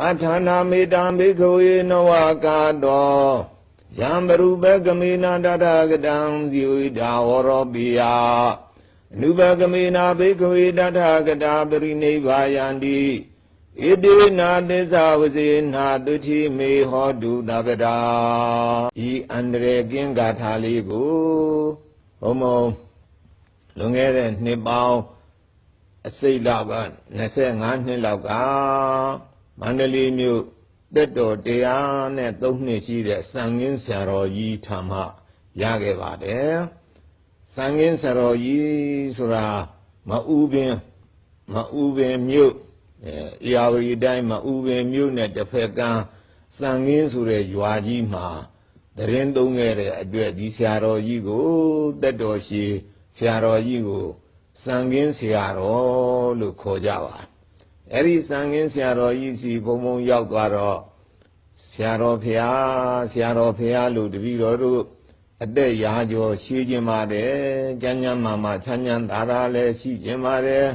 အထာနာမေတံဘိက္ခဝေနဝကာတောယံပရုပကမေနာတတဂတံဇီဝိတာဝရောပိယအနုပကမေနာဘိက္ခဝေတထဂတာပရိနိဗ္ဗာယန္တိဣတိနာသစ္စာဝစေနာတုတိမေဟောတုတဂတာဤအန္တရေကင်းဂါထာလေးကိုဘုံဘုံလွန်ခဲ့တဲ့နှစ်ပေါင်းအစိတ်လောက်က25နှစ်လောက်က မန္တလေးမြို့တက်တော်တရားနဲ့3နှစ်ရှိတဲ့စံငင်းဆရာတော်ကြီးထာမရခဲ့ပါတယ်စံငင်းဆရာတော်ကြီးဆိုတာမဥပင်မဥပင်မြို့အဲရာဝတီတိုင်းမဥပင်မြို့နဲ့တစ်ဖက်ကမ်းစံငင်းဆိုတဲ့ရွာကြီးမှာတရင်သုံးခဲ့တဲ့အတွက်ဒီဆရာတော်ကြီးကိုတက်တော်ရှိဆရာတော်ကြီးကိုစံငင်းဆရာတော်လို့ခေါ်ကြပါ အဲ့ဒီစံငင်းဆရာတော်ကြီးစီဘုံဘုံရောက်သွားတော့ဆရာတော်ဖရာဆရာတော်ဖရာလို့တပည့်တော်တို့အသက်ရာကျော်ရှိခြင်းပါတယ်ကျမ်းကျမ်းမာမာချမ်းချမ်းသာသာလည်းရှိခြင်းပါတယ်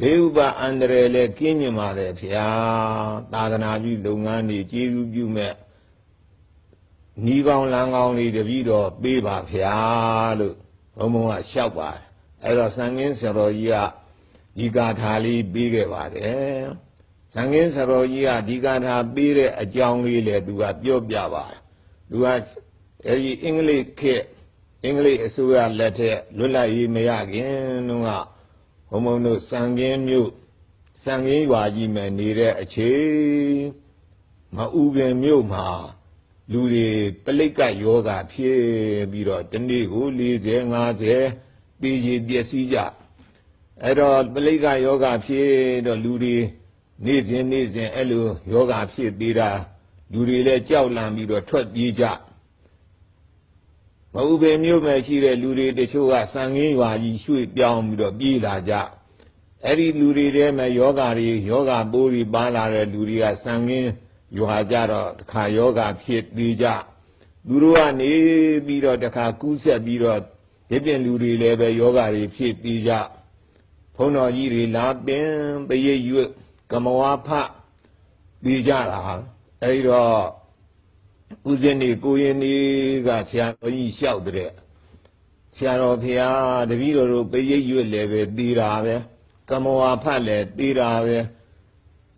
ဒေဥပအန္တရာယ်လည်းကင်းကျင်ပါတယ်ဖရာသာသနာပြုလုပ်ငန်းတွေကျေးဇူးပြုမဲ့နီးကောင်းလမ်းကောင်းလေးတပည့်တော်ပေးပါဖရာလို့ဘုံဘုံကလျှောက်ပါတယ်အဲ့တော့စံငင်းဆရာတော်ကြီးက ဒီဂါထာလေးပြီးခဲ့ပါတယ်။သံဃင်းဆရာတော်ကြီးကဒီဂါထာပြီးတဲ့အကြောင်းလေးလည်းသူကပြောပြပါတယ်။သူကအဲဒီအင်္ဂလိပ်ခေတ်အင်္ဂလိပ်အစိုးရလက်ထက်လွတ်လပ်ရေးမရခင်တုန်းကဘုံဘုံတို့စံငင်းမြို့စံငင်းရွာကြီးမှာနေတဲ့အချိန်မအူပင်မြို့မှာလူတွေပလိတ်ကယောဂဖြစ်ပြီးတော့တနေ့ကို40 50ပြည်ကြီးပျက်စီးကြ အဲ့တော့ပလိကယောဂဖြစ်တော့လူတွေနေ့စဉ်နေ့စဉ်အဲ့လိုယောဂဖြစ်သေးတာလူတွေလည်းကြောက်လန့်ပြီးတော့ထွက်ပြေးကြမဟုတ်ပေမျိုးမဲ့ရှိတဲ့လူတွေတချို့ကစံငင်းရွာကြီးရွှေ့ပြောင်းပြီးတော့ပြေးလာကြအဲ့ဒီလူတွေထဲမှာယောဂတွေယောဂပိုးတွေပါလာတဲ့လူတွေကစံငင်းရွာကြတော့တခါယောဂဖြစ်သေးကြသူတို့ကနေပြီးတော့တခါကူးဆက်ပြီးတော့ဒီပြင်လူတွေလည်းပဲယောဂတွေဖြစ်သေးကြ ဘုန်းတော်ကြီးတွေလာပင်ပရိတ်ရွတ်ကမဝါဖပြီးကြတာအဲဒီတော့ဦးဇင်းနေကိုရင်နေကဆရာတော်ကြီးလျှောက်တဲ့ဆရာတော်ဖရာတပည့်တော်တို့ပရိတ်ရွတ်လည်းပဲပြီးတာပဲကမဝါဖလည်းပြီးတာပဲ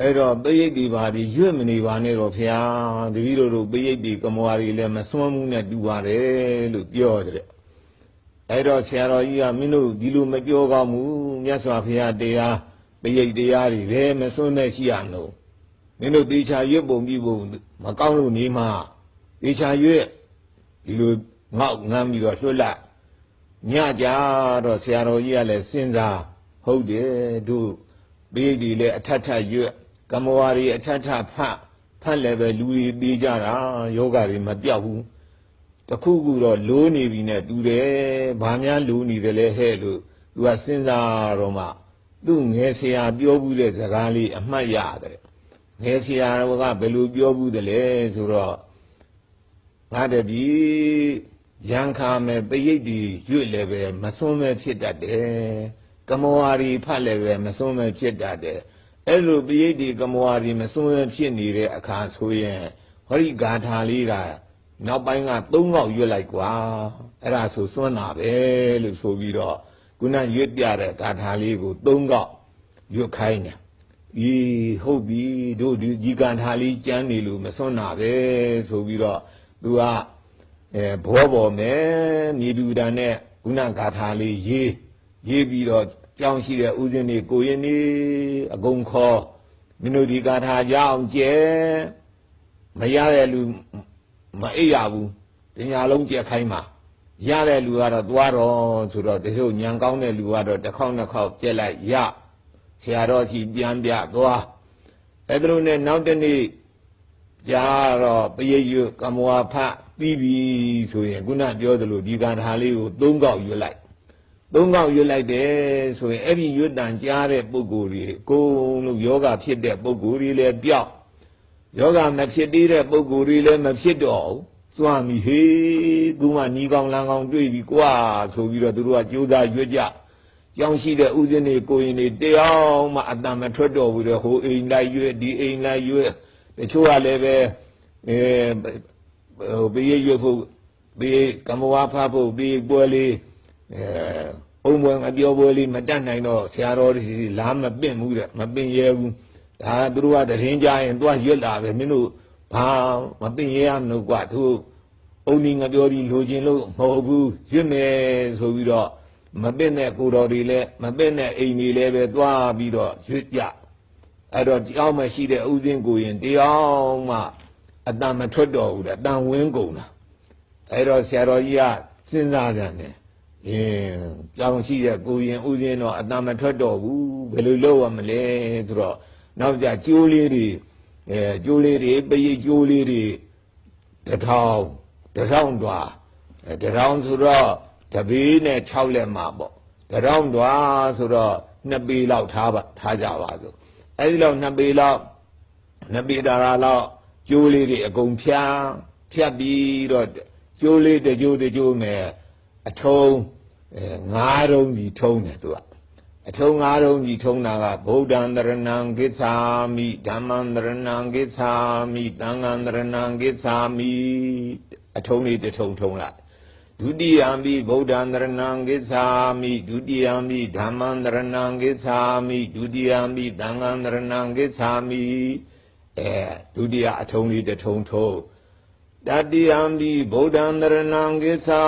အဲ့တော့ပရိတ်ဒီပါဒီရွတ်မနေပါနဲ့တော့ဖရာတပည့်တော်တို့ပရိတ်ဒီကမဝါတွေလည်းမစွမ်းမှုနဲ့တူပါတယ်လို့ပြောတဲ့ အဲ့တော့ဆရာတော်ကြီးကမင်းတို့ဒီလိုမပြောကောင်းဘူးမြတ်စွာဘုရားတရားပရိတ်တရားတွေလည်းမစွန့်နဲ့ရှိရမလို့မင်းတို့တေချာရွတ်ပုံပြီးပုံမကောင်းလို့နေမှတေချာရွတ်ဒီလိုငေါက်ငမ်းပြီးတော့လွှတ်လိုက်ညကြတော့ဆရာတော်ကြီးကလည်းစဉ်းစားဟုတ်တယ်တို့ပရိတ်တွေလည်းအထက်ထရွတ်ကမ္မဝါရီအထက်ထဖတ်ဖတ်လည်းပဲလူတွေပြေးကြတာယောဂတွေမပြောက်ဘူး တခုခုတော့လိုးနေပြီနဲ့တူတယ်ဘာများလိုးနေတယ်လဲဟဲ့လို့သူကစဉ်းစားတော့မှသူ့ငယ်ဆရာပြောဘူးတဲ့စကားလေးအမှတ်ရတယ်ငယ်ဆရာကဘယ်လိုပြောဘူးတယ်လဲဆိုတော့ငါတပြီရန်ခါမဲ့ပရိတ်ဒီရွတ်လည်းပဲမစွန်းမဲ့ဖြစ်တတ်တယ်ကမောဝါရီဖတ်လည်းပဲမစွန်းမဲ့ဖြစ်တတ်တယ်အဲ့လိုပရိတ်ဒီကမောဝါရီမစွန်းမဲ့ဖြစ်နေတဲ့အခါဆိုရင်ဟောဒီဂါထာလေးက နောက်ပိုင်းက၃កောက်ရွတ်လိုက်ကွာအဲ့ဒါဆိုစွန့်တာပဲလို့ဆိုပြီးတော့ခုနရွတ်ပြတဲ့ဂါထာလေးကို၃កောက်ရွတ်ခိုင်းတယ်ဤဟုတ်ပြီတို့ဒီဒီဂါထာလေးကျမ်းနေလို့မစွန့်တာပဲဆိုပြီးတော့သူကအဲဘောပေါ်မယ်မြေပြူတာနဲ့ခုနဂါထာလေးရေးရေးပြီးတော့ကြောင်းရှိတဲ့ဥစဉ်နေကိုရင်နေအကုန်ခေါ်မင်းတို့ဒီဂါထာရအောင်ကျဲမရတဲ့လူ မအိပ်ရဘူးတညာလုံးကြက်ခိုင်းမှာရတဲ့လူကတော့သွားတော့ဆိုတော့တချို့ညံကောင်းတဲ့လူကတော့တစ်ခေါက်နှစ်ခေါက်ကြက်လိုက်ရဆရာတော်ကြီးပြန်ပြသွားအဲ့ဒါလို့နဲ့နောက်တနေ့ကြာတော့ပရိယွကမဝါဖပြီးပြီဆိုရင်ခုနပြောသလိုဒီကံထားလေးကို၃កောက်ရွတ်လိုက်၃កောက်ရွတ်လိုက်တယ်ဆိုရင်အဲ့ဒီရွတ်တန်ကြားတဲ့ပုဂ္ဂိုလ်တွေအကုန်လုံးယောဂဖြစ်တဲ့ပုဂ္ဂိုလ်တွေလည်းပြောက် ယောဂမဖြစ်သေးတဲ့ပုဂ္ဂိုလ်တွေလည်းမဖြစ်တော့ဘူးစွမ်းပြီဟေးသူမှညီကောင်းလန်းကောင်းတွေ့ပြီကွာဆိုပြီးတော့သူတို့ကကြိုးစားရွတ်ကြကြောင်းရှိတဲ့ဥစဉ်တွေကိုရင်တွေတရားမှအတန်မထွက်တော့ဘူးတဲ့ဟိုအိမ်လိုက်ရွေ့ဒီအိမ်လိုက်ရွေ့တချို့ကလည်းပဲအဲဟိုဘေးရွေ့ဖို့ဘေးကမ္မဝါဖဖို့ဘေးပွဲလေးအဲအုံပွဲအပြောပွဲလေးမတတ်နိုင်တော့ဆရာတော်တွေလာမပင့်ဘူးတဲ့မပင့်ရဲဘူး ဒါသူတို့ကတရင်ကြရင်သွားရွတ်လာပဲမင်းတို့ဘာမပင့်ရဲရမလို့ကွာသူအုံဒီငါပြောဒီလိုချင်လို့မဟုတ်ဘူးရွတ်မယ်ဆိုပြီးတော့မပင့်တဲ့ကိုတော်တွေလည်းမပင့်တဲ့အိမ်တွေလည်းပဲသွားပြီးတော့ရွတ်ကြအဲ့တော့တရားမရှိတဲ့ဥစဉ်ကိုရင်တရားမှအတန်မထွက်တော့ဘူးတဲ့အတန်ဝင်းကုန်တာအဲ့တော့ဆရာတော်ကြီးကစဉ်းစားကြတယ်အင်းကြောင်ရှိတဲ့ကိုရင်ဥစဉ်တော့အတန်မထွက်တော့ဘူးဘယ်လိုလုပ်ရမလဲဆိုတော့ နောက်ကြကျိုးလေးတွေအဲကျိုးလေးတွေပရိတ်ကျိုးလေးတွေတထောင်တထောင်တွာအဲတထောင်ဆိုတော့တပီးနဲ့6လက်မှာပေါ့တထောင်တွာဆိုတော့2ပေလောက်ထားပါထားကြပါစို့အဲဒီလောက်2ပေလောက်2ပေတာရာလောက်ကျိုးလေးတွေအကုန်ဖြားဖြတ်ပြီးတော့ကျိုးလေးတစ်ကျိုးတစ်ကျိုးမယ်အထုံးအဲငါးတုံးကြီးထုံးတယ်သူက အထုံးငါးတုံးကြီးထုံးတာကဗုဒ္ဓံတရဏံကိသာမိဓမ္မံတရဏံကိသာမိသံဃံတရဏံကိသာမိအထုံးလေးတစ်ထုံထုံလိုက်ဒုတိယံပိဗုဒ္ဓံတရဏံကိသာမိဒုတိယံပိဓမ္မံတရဏံကိသာမိဒုတိယံပိသံဃံတရဏံကိသာမိအဲဒုတိယအထုံးလေးတစ်ထုံထုံ တတိယံပိဗုဒ္ဓံတရဏံကိသာ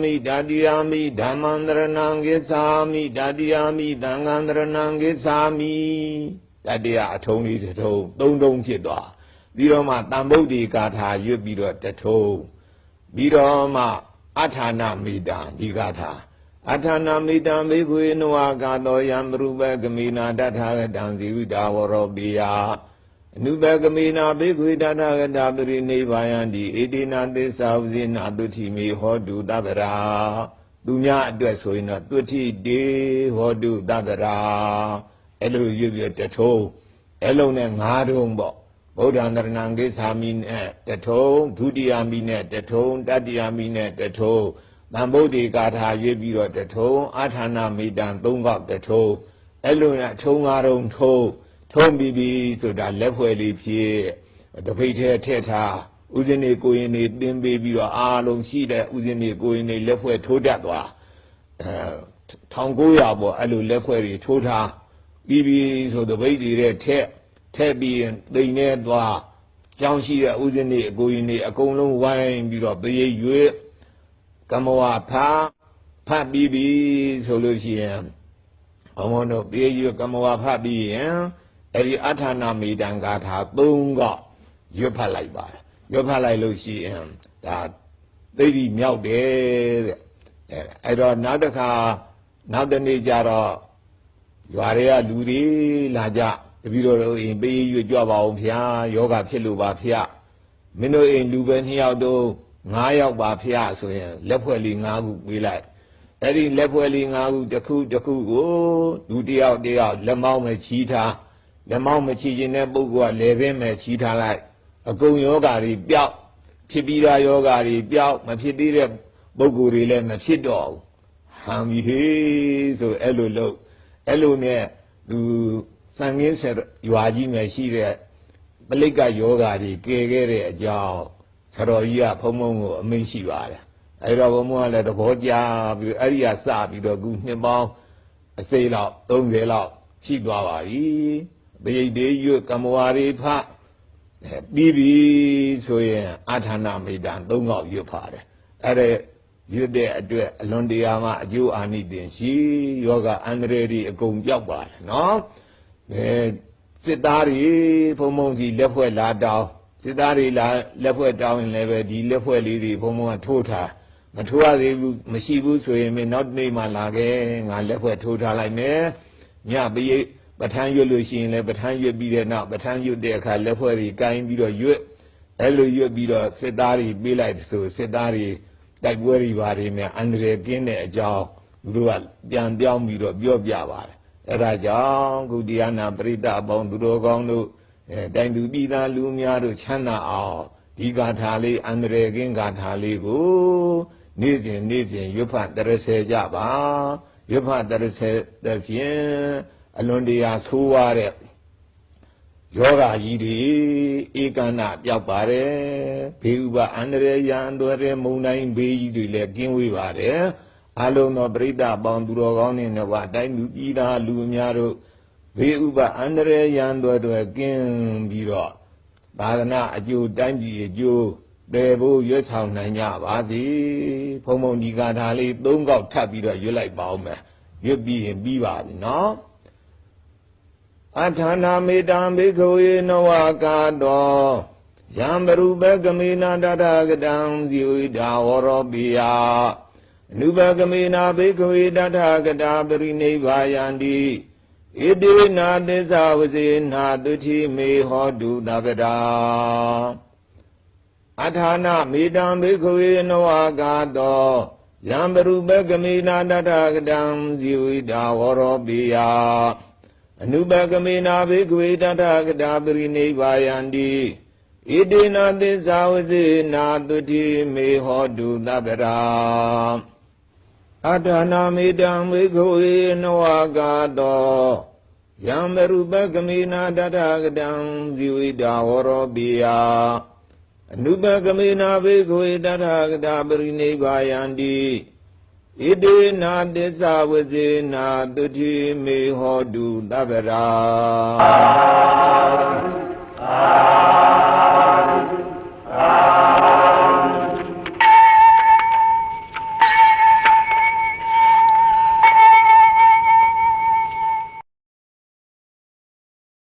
မိတတိယံပိဓမ္မံတရဏံကိသာမိတတိယံပိသံဃံတရဏံကိသာမိတတိယအထုံးလေးတစ်ထုံသုံးထုံဖြစ်သွားပြီးတော့မှတန်ဗုဒ္ဓေကာထာရွတ်ပြီးတော့တစ်ထုံပြီးတော့မှအထာဏမိတာဒီကာထာအထာဏမိတံဘိက္ခွေနဝကာသောယံပရုပကမိနာတထာဂတံဇီဝိတာဝရောပိယ အနုပကမိနာဘိက္ခွေတထာဂတပရိနိဗ္ဗာယံတိဣတိနာသစ္စာဝဇိနာတုတိမေဟောတုတဗရာသူများအတွက်ဆိုရင်တော့တုတိတေဟောတုတဗရာအဲ့လိုရွပြတထုံးအဲ့လုံးနဲ့ငါးထုံးပေါ့ဗုဒ္ဓံတရဏံကိသာမိနဲ့တထုံဒုတိယမိနဲ့တထုံတတိယမိနဲ့တထုံသံဗုဒ္ဓေကာထာရွေးပြီးတော့တထုံအာထာဏမိတံသုံးကောက်တထုံအဲ့လိုနဲ့ထုံငါးထုံထုံ ထုံပြီးပြီဆိုတာလက်ဖွဲ့လေးဖြစ်တပိတ်ထဲထည့်ထားဥစဉ်နေကိုရင်နေတင်းပေးပြီးတော့အားလုံးရှိတဲ့ဥစဉ်နေကိုရင်နေလက်ဖွဲ့ထိုးတတ်သွားအဲ1900ပေါ့အဲ့လိုလက်ဖွဲ့တွေထိုးထားပြီးပြီဆိုတပိတ်တွေတဲ့ထက်ထက်ပြီးရင်တိမ်နေသွားကြောင်းရှိတဲ့ဥစဉ်နေအကိုရင်နေအကုန်လုံးဝိုင်းပြီးတော့ပရိတ်ရွေ့ကမ္မဝါဖာဖတ်ပြီးပြီဆိုလို့ရှိရင်ဘုံဘုံတို့ပရိတ်ရွေ့ကမ္မဝါဖတ်ပြီးရင် အဲ့ဒီအထာနာမေတံဂါထာ၃កရွတ်ဖတ်လိုက်ပါတယ်ရွတ်ဖတ်လိုက်လို့ရှိရင်ဒါသိတိမြောက်တယ်တဲ့အဲ့အဲ့တော့နောက်တစ်ခါနောက်တနေ့ကျတော့ရွာတွေကလူတွေလာကြတပည့်တော်တို့အိမ်ပေးရွကြွပါအောင်ဖျားယောဂဖြစ်လို့ပါဖျားမင်းတို့အိမ်လူပဲ2ယောက်တော့9ယောက်ပါဖျားဆိုရင်လက်ဖွဲ့လေး9ခုပေးလိုက်အဲ့ဒီလက်ဖွဲ့လေး9ခုတစ်ခုတစ်ခုကိုလူတယောက်တယောက်လက်မောင်းမချီးထား လက်မောင်းမချီးခြင်းတဲ့ပုဂ္ဂိုလ်ကလည်းပင်မဲ့ချီးထားလိုက်အကုန်ယောဂါတွေပျောက်ဖြစ်ပြီးသားယောဂါတွေပျောက်မဖြစ်သေးတဲ့ပုဂ္ဂိုလ်တွေလည်းမဖြစ်တော့ဘူးဟံပြီဟေးဆိုအဲ့လိုလို့အဲ့လိုနဲ့သူစံငင်းဆက်ရွာကြီးမှာရှိတဲ့ပလိကယောဂါတွေကယ်ခဲ့တဲ့အကြောင်းဆတော်ကြီးကဖုံဖုံကိုအမိန့်ရှိပါတယ်အဲ့တော့ဘုံဘုံကလည်းသဘောကျပြီးအဲ့ဒီကစပြီးတော့ခုနှစ်ပေါင်းအစိလောက်30လောက်ရှိသွားပါပြီ ဘိတ်တေရွတ်ကမ္မဝါရီဖပြီးပြီဆိုရင်အာထာဏမိတံ၃កောက်ရွတ်ပါတယ်အဲ့ဒါရွတ်တဲ့အတွက်အလွန်တရာမှအကျိုးအာနိသင်ရှိယောဂအန္တရာယ်ဒီအကုန်ပြောက်ပါတယ်နော်အဲစစ်သားတွေဘုံဘုံကြီးလက်ဖွဲ့လာတောင်းစစ်သားတွေလာလက်ဖွဲ့တောင်းရင်လည်းပဲဒီလက်ဖွဲ့လေးတွေဘုံဘုံကထိုးထားမထိုးရသေးဘူးမရှိဘူးဆိုရင်မင်းနောက်နေ့မှလာခဲ့ငါလက်ဖွဲ့ထိုးထားလိုက်မယ်ညပိယ ပဋ္ဌာန်းရွတ်လို့ရှိရင်လည်းပဋ္ဌာန်းရွတ်ပြီးတဲ့နောက်ပဋ္ဌာန်းရွတ်တဲ့အခါလက်ဖွဲ့တွေကိုင်းပြီးတော့ရွတ်အဲ့လိုရွတ်ပြီးတော့စစ်သားတွေပြေးလိုက်ဆိုစစ်သားတွေတိုက်ပွဲတွေဘာတွေနဲ့အန္တရာယ်ကင်းတဲ့အကြောင်းသူတို့ကပြန်ပြောင်းပြီးတော့ပြောပြပါတယ်အဲ့ဒါကြောင့်ကုတရားနာပရိသတ်အပေါင်းသူတော်ကောင်းတို့အဲတိုင်သူပြည်သားလူများတို့ချမ်းသာအောင်ဒီဂါထာလေးအန္တရာယ်ကင်းဂါထာလေးကိုနေ့စဉ်နေ့စဉ်ရွတ်ဖတ်တရဆယ်ကြပါရွတ်ဖတ်တရစေတဖြင့် အလွန်တရာဆိုးဝါးတဲ့ယောဂကြီးတွေဧကန္နပြောက်ပါတယ်ဘေးဥပအန္တရာယ်ရန်တော်တဲ့မုန်တိုင်းဘေးကြီးတွေလည်းကင်းဝေးပါတယ်အလုံးသောပြိဋ္ဌပေါင်းသူတော်ကောင်းတွေနဲ့ဝတိုင်းလူပြည်သားလူအများတို့ဘေးဥပအန္တရာယ်ရန်တော်တွေကင်းပြီးတော့သာသနာအကျိုးတိုင်းပြည်အကျိုးတယ်ဖို့ရွတ်ဆောင်နိုင်ကြပါစေဖုံဖုံဒီကာထာလေး၃កောက်ထပ်ပြီးတော့ရွတ်လိုက်ပါဦးမယ်ရွတ်ပြီးရင်ပြီးပါပြီနော် အထာနာမေတံဘိခဝေနဝကာတောယံဘရုပကမေနာတတကတံဇီဝိတာဝရောပိယအနုပကမေနာဘိခဝေတတကတာပရိနိဗ္ဗာယန္တိဣတိနာသစ္စာဝစေနာတုတိမေဟောတုတကတာအထာနာမေတံဘိခဝေနဝကာတောယံဘရုပကမေနာတတကတံဇီဝိတာဝရောပိယ အနုပကမေနာဘေကဝေတထကတာပရိနိဗ္ဗာယန္တိဣတိနာသစ္စာဝစေနာတုတိမေဟောတုတပ္ပရာအတ္တနာမေတံဘေကဝေနဝကာတောယံမရုပကမေနာတထကတံဇီဝိတာဝရောပိယအနုပကမေနာဘေကဝေတထကတာပရိနိဗ္ဗာယန္တိ ဣတိနာသစ္စာဝစေနာတုတိမေဟောတုတပ္ပရာ